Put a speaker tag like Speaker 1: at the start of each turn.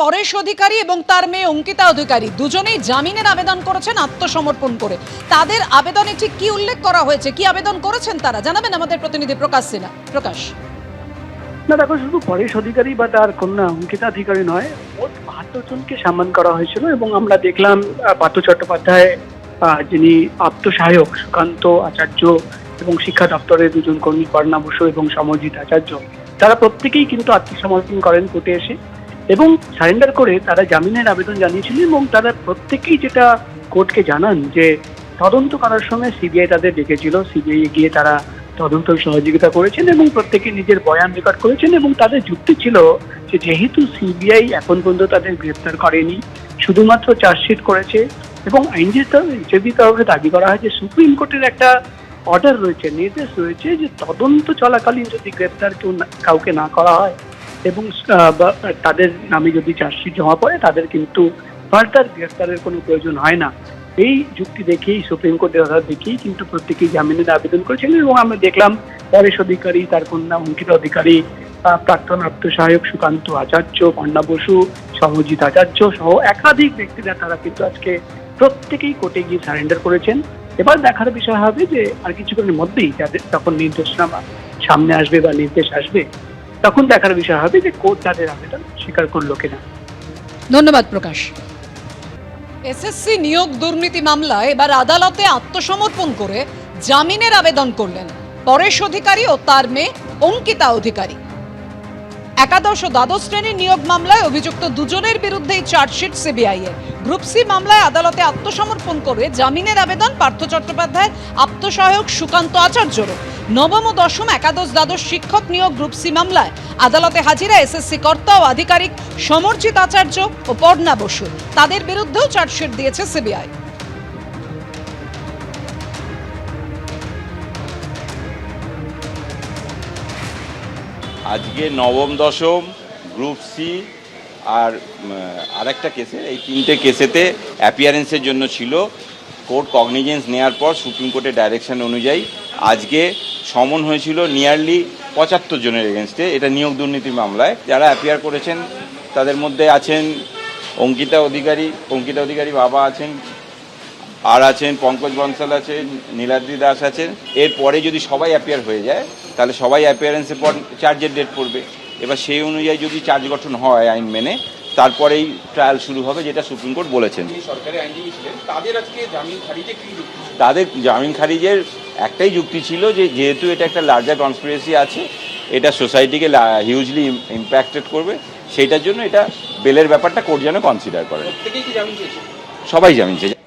Speaker 1: পরেশ অধিকারী এবং তার মেয়ে অঙ্কিতা অধিকারী দুজনেই জামিনের আবেদন করেছেন আত্মসমর্পণ করে। তাদের আবেদনে ঠিক কি উল্লেখ করা হয়েছে, কি আবেদন করেছেন তারা? জানাবেন আমাদের প্রতিনিধি প্রকাশ সিনহা। প্রকাশ।
Speaker 2: না, দেখো, শুধু পরেশ অধিকারী বা তার কন্যা অঙ্কিতা অধিকারী নয়, মোট বাহাত্তর জনকে সম্মান করা হয়েছিল এবং আমরা দেখলাম পার্থ চট্টোপাধ্যায় যিনি আত্মসহায়ক সুকান্ত আচার্য এবং শিক্ষা দপ্তরের দুজন কর্মী কর্ণা বসু এবং সমরজিৎ আচার্য, তারা প্রত্যেকেই কিন্তু আত্মসমর্পণ করেন কোর্টে এসে। এবং সারেন্ডার করে তারা জামিনের আবেদন জানিয়েছিলেন এবং তারা প্রত্যেকেই যেটা কোর্টকে জানান যে তদন্ত করার সময় সিবিআই তাদের ডেকেছিল। সিবিআই গিয়ে তারা তদন্ত সহযোগিতা করেছেন এবং প্রত্যেকে নিজের বয়ান রেকর্ড করেছেন এবং তাদের যুক্তি ছিল যে যেহেতু সিবিআই এখন পর্যন্ত তাদের গ্রেপ্তার করেনি, শুধুমাত্র চার্জশিট করেছে এবং আইনজীবী তরফে দাবি করা হয় যে সুপ্রিম কোর্টের একটা অর্ডার রয়েছে, নির্দেশ রয়েছে যে তদন্ত চলাকালীন যদি গ্রেপ্তার কেউ কাউকে না করা হয় এবং তাদের নামে যদি চার্জশিট জমা পড়ে, তাদের কিন্তু ফার্দার গ্রেপ্তারের কোনো প্রয়োজন হয় না। এই যুক্তি দেখেই সুপ্রিম কোর্টের অর্ডার দেখেই কিন্তু প্রত্যেকেই জামিনের আবেদন করেছিলেন এবং আমরা দেখলাম পরেশ অধিকারী, তার কন্যা অঙ্কিতা অধিকারী প্রাক্তন আত্মসহায়ক সুকান্ত আচার্য পন্না বসু, সহজিৎ আচার্য সহ একাধিক ব্যক্তিরা তারা কিন্তু আজকে প্রত্যেকেই কোর্টে গিয়ে সারেন্ডার করেছেন। এবার দেখার বিষয় হবে যে আর কিছুক্ষণের মধ্যেই যাদের তখন নির্দেশনামা সামনে আসবে বা নির্দেশ আসবে তখন দেখার বিষয় হবে যে কোর্ট তাদের আবেদন স্বীকার করল কিনা।
Speaker 1: ধন্যবাদ প্রকাশ। এসএসসি নিয়োগ দুর্নীতি মামলায় এবার আদালতে আত্মসমর্পণ করে জামিনের আবেদন করলেন পরেশ অধিকারী ও তার মেয়ে অঙ্কিতা অধিকারী। একাদশ ও দ্বাদশ শ্রেণির নিয়োগ মামলায় অভিযুক্ত দুজনের বিরুদ্ধেই চার্জশিট সিবিআই এর। গ্রুপ সি মামলায় আদালতে আত্মসমর্পণ করে জামিনের আবেদন পার্থ চট্টোপাধ্যায়ের আত্মসহায়ক সুকান্ত আচার্যরও। নবম ও দশম একাদশ দ্বাদশ শিক্ষক নিয়োগ গ্রুপ সি মামলায় আদালতে হাজিরা এসএসসি কর্তা ও আধিকারিক সমর্জিত আচার্য ও পর্ণা বসু। তাদের বিরুদ্ধেও চার্জশিট দিয়েছে সিবিআই।
Speaker 3: আজকে নবম, দশম, গ্রুপ সি আর আরেকটা কেসে, এই তিনটে কেসেতে অ্যাপিয়ারেন্সের জন্য ছিল। কোর্ট কগনিজেন্স নেওয়ার পর সুপ্রিম কোর্টের ডাইরেকশন অনুযায়ী আজকে সমন হয়েছিল নিয়ারলি পঁচাত্তর জনের এগেনস্টে এটা নিয়োগ দুর্নীতি মামলায়। যারা অ্যাপিয়ার করেছেন, তাদের মধ্যে আছেন অঙ্কিতা অধিকারী অঙ্কিতা অধিকারী বাবা আছেন আর আছেন পঙ্কজ বনসাল আছেন নীলাদ্রি দাস আছেন। এরপরে যদি সবাই অ্যাপিয়ার হয়ে যায় তাহলে সবাই অ্যাপিয়ারেন্সের পর চার্জের ডেট পড়বে। এবার সেই অনুযায়ী যদি চার্জ গঠন হয় আইন মেনে তারপরেই ট্রায়াল শুরু হবে যেটা সুপ্রিম কোর্ট বলেছেন।
Speaker 4: তাদের জামিন
Speaker 3: খারিজের একটাই যুক্তি ছিল যে যেহেতু এটা একটা লার্জার কনস্পিরেসি আছে এটা সোসাইটিকে হিউজলি ইম্প্যাক্টেড করবে সেইটার জন্য এটা বেলের ব্যাপারটা কোর্ট যেন কনসিডার করে।
Speaker 4: জামিন চেয়েছে?
Speaker 3: সবাই জামিন চেয়ে